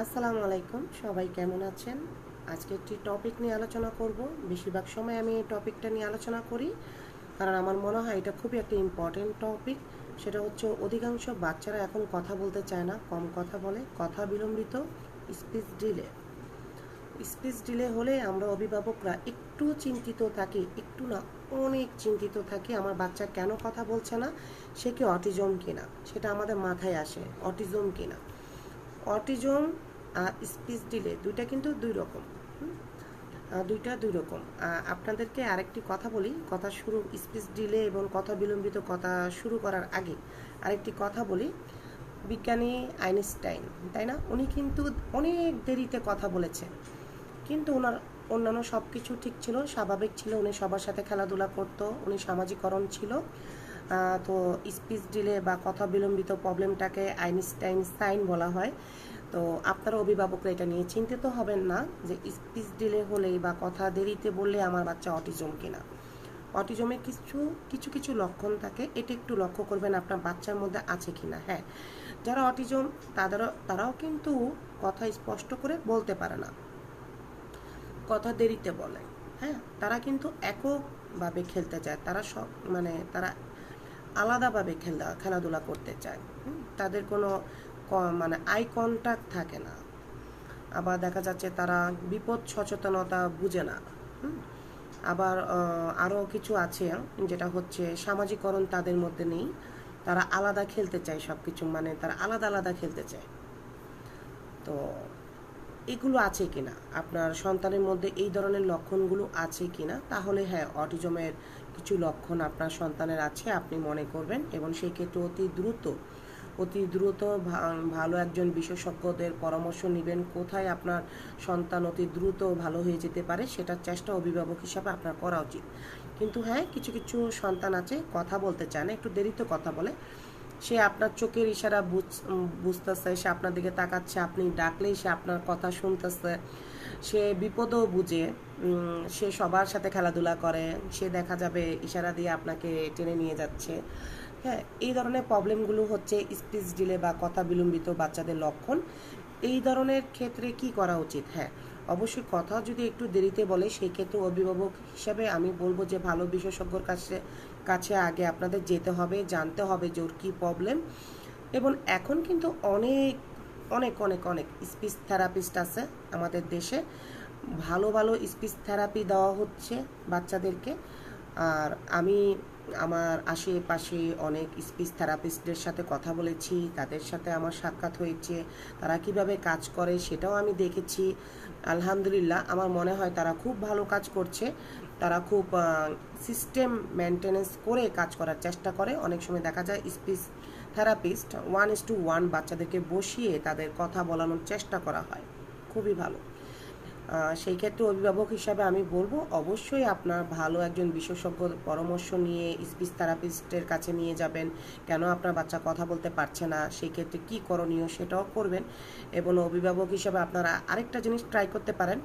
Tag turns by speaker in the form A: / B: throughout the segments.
A: আসসালামু আলাইকুম। সবাই কেমন আছেন? আজকে একটি টপিক নিয়ে আলোচনা করব। বেশিরভাগ সময় আমি এই টপিকটা নিয়ে আলোচনা করি, কারণ আমার মনে হয় এটা খুবই একটা ইম্পর্টেন্ট টপিক সেটা হচ্ছে অধিকাংশ বাচ্চারা এখন কথা বলতে চায় না, কম কথা বলে, কথা বিলম্বিত স্পিচ ডিলে স্পিচ ডিলে হলে আমরা অভিভাবকরা একটু চিন্তিত থাকি, একটু না অনেক চিন্তিত থাকি, আমার বাচ্চা কেন কথা বলছে না, সে কি অটিজম কিনা? সেটা আমাদের মাথায় আসে অটিজম কিনা? অটিজম আর স্পিচ ডিলে, দুইটা কিন্তু দুই রকম। দুইটা দুই রকম। আপনাদেরকে আরেকটি কথা বলি, কথা শুরু, স্পিচ ডিলে এবং কথা বিলম্বিত কথা শুরু করার আগে আরেকটি কথা বলি। বিজ্ঞানী আইনস্টাইন, তাই না? উনি কিন্তু অনেক দেরিতে কথা বলেছেন। কিন্তু ওনার অন্যান্য সব কিছু ঠিক ছিল, স্বাভাবিক ছিল। উনি সবার সাথে খেলাধুলা করতো, উনি সামাজিকরণ ছিল। তো স্পিচ ডিলে বা কথা বিলম্বিত প্রবলেমটাকে আইনস্টাইন সাইন বলা হয়। তো আপনারা অভিভাবকরা এটা নিয়ে চিন্তিত হবেন না যে স্পিচ ডিলে হলেই বা কথা দেরিতে বললে আমার বাচ্চা অটিজম কিনা। অটিজমের কিছু কিছু কিছু লক্ষণ থাকে। এটা একটু লক্ষ্য করবেন আপনার বাচ্চার মধ্যে আছে কিনা। হ্যাঁ যারা অটিজম তাদেরও, তারাও কিন্তু কথা স্পষ্ট করে বলতে পারে না। কথা দেরিতে বলে। হ্যাঁ তারা কিন্তু এককভাবে খেলতে চায়। তারা সব মানে তারা আলাদাভাবে খেলা, খেলাধুলা করতে চায়। তাদের কোনো মানে আই কন্ট্যাক্ট থাকে না। আবার দেখা যাচ্ছে তারা বিপদ সচেতনতা বুঝে না। আবার আরও কিছু আছে যেটা হচ্ছে সামাজিকরণ তাদের মধ্যে নেই। তারা আলাদা খেলতে চায় সব কিছু মানে তারা আলাদা আলাদা খেলতে চায়। তো এগুলো আছে কিনা? আপনার সন্তানের মধ্যে এই ধরনের লক্ষণগুলো আছে কিনা? তাহলে হ্যাঁ অটিজমের কিছু লক্ষণ আপনার সন্তানের আছে, আপনি মনে করবেন এবং সেই ক্ষেত্রে অতি দ্রুত অতি দ্রুত ভালো একজন বিশেষজ্ঞদের পরামর্শ নেবেন কোথায় আপনার সন্তান অতি দ্রুত ভালো হয়ে যেতে পারে সেটার চেষ্টা অভিভাবক হিসাবে আপনার করা উচিত। কিন্তু হ্যাঁ কিছু কিছু সন্তান আছে, কথা বলতে চায় না, একটু দেরিতে কথা বলে। সে আপনার চোখের ইশারা বুঝ- বুঝতেছে, সে আপনার দিকে তাকাচ্ছে, আপনি ডাকলেই সে আপনার কথা শুনতেছে। সে বিপদও বুঝে। সে সবার সাথে খেলাধুলা করে। সে দেখা যাবে ইশারা দিয়ে আপনাকে টেনে নিয়ে যাচ্ছে। হ্যাঁ এই ধরনের প্রবলেমগুলো হচ্ছে স্পিচ ডিলে বা কথা বিলম্বিত বাচ্চাদের লক্ষণ। এই ধরনের ক্ষেত্রে কি করা উচিত? হ্যাঁ অবশ্যই কথা যদি একটু দেরিতে বলে, সেই ক্ষেত্রে অভিভাবক হিসাবে আমি বলব যে, ভালো বিশেষজ্ঞর কাছে কাছে আগে আপনাদের যেতে হবে, জানতে হবে যে ওর কী প্রবলেম। এবং এখন কিন্তু অনেক অনেক অনেক অনেক স্পিচ থেরাপিস্ট আছে আমাদের দেশে। ভালো ভালো স্পিচ থেরাপি দেওয়া হচ্ছে বাচ্চাদেরকে। আর আমি আমার আশেপাশে অনেক স্পিচ থেরাপিস্টদের সাথে কথা বলেছি, তাদের সাথে আমার সাক্ষাৎ হয়েছে, তারা কীভাবে কাজ করে সেটাও আমি দেখেছি। আলহামদুলিল্লাহ, আমার মনে হয় তারা খুব ভালো কাজ করছে। তারা খুব সিস্টেম মেনটেনেন্স করে কাজ করার চেষ্টা করে। অনেক সময় দেখা যায় speech therapist one is to one বাচ্চাদেরকে বসিয়ে তাদের কথা বলানোর চেষ্টা করা হয়। খুবই ভালো। সেই ক্ষেত্রে অভিভাবক হিসাবে আমি বলব, অবশ্যই আপনার ভালো একজন বিশেষজ্ঞ পরামর্শ নিয়ে স্পিচ থেরাপিস্টের কাছে নিয়ে যাবেন। কেন আপনার বাচ্চা কথা বলতে পারছে না? সেই ক্ষেত্রে কী করণীয় সেটাও করবেন। এবং অভিভাবক হিসাবে আপনারা আরেকটা জিনিস ট্রাই করতে পারেন।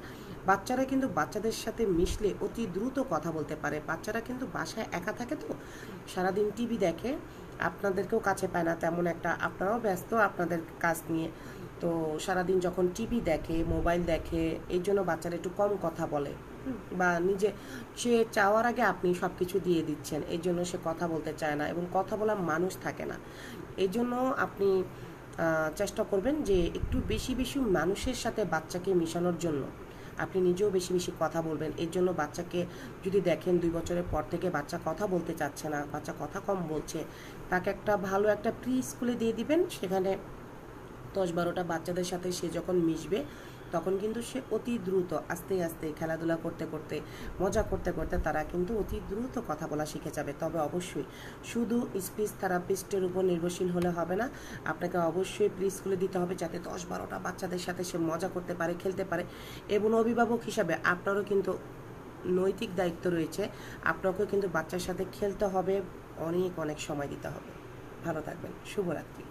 A: বাচ্চারা কিন্তু বাচ্চাদের সাথে মিশলে অতি দ্রুত কথা বলতে পারে। বাচ্চারা কিন্তু বাসায় একা থাকে তো? সারাদিন টিভি দেখে আপনাদেরকেও কাছে পায় না তেমন একটা। আপনারাও ব্যস্ত আপনাদের কাজ নিয়ে। তো সারাদিন যখন টিভি দেখে, মোবাইল দেখে এই জন্য বাচ্চারা একটু কম কথা বলে। বা নিজে, সে চাওয়ার আগে আপনি সব কিছু দিয়ে দিচ্ছেন এই জন্য সে কথা বলতে চায় না এবং কথা বলার মানুষ থাকে না। এই জন্য আপনি চেষ্টা করবেন যে একটু বেশি বেশি মানুষের সাথে বাচ্চাকে মিশানোর জন্য। আপনি নিজেও বেশি বেশি কথা বলবেন। এর জন্য বাচ্চাকে যদি দেখেন দুই বছরের পর থেকে বাচ্চা কথা বলতে চাচ্ছে না, বাচ্চা কথা কম বলছে, তাকে একটা ভালো একটা প্রি স্কুলে দিয়ে দিবেন। সেখানে দশ বারোটা বাচ্চাদের সাথে সে যখন মিশবে তখন কিন্তু সে অতি দ্রুত, আস্তে আস্তে খেলাধুলা করতে করতে, মজা করতে করতে তারা কিন্তু অতি দ্রুত কথা বলা শিখে যাবে। তবে অবশ্যই শুধু স্পিচ থেরাপিস্টের উপর নির্ভরশীল হলে হবে না, আপনাকে অবশ্যই প্রি স্কুলে দিতে হবে যাতে দশ বারোটা বাচ্চাদের সাথে সে মজা করতে পারে, খেলতে পারে এবং অভিভাবক হিসাবে আপনারও কিন্তু নৈতিক দায়িত্ব রয়েছে। আপনাকেও কিন্তু বাচ্চার সাথে খেলতে হবে, অনেক অনেক সময় দিতে হবে। ভালো থাকবেন। শুভরাত্রি।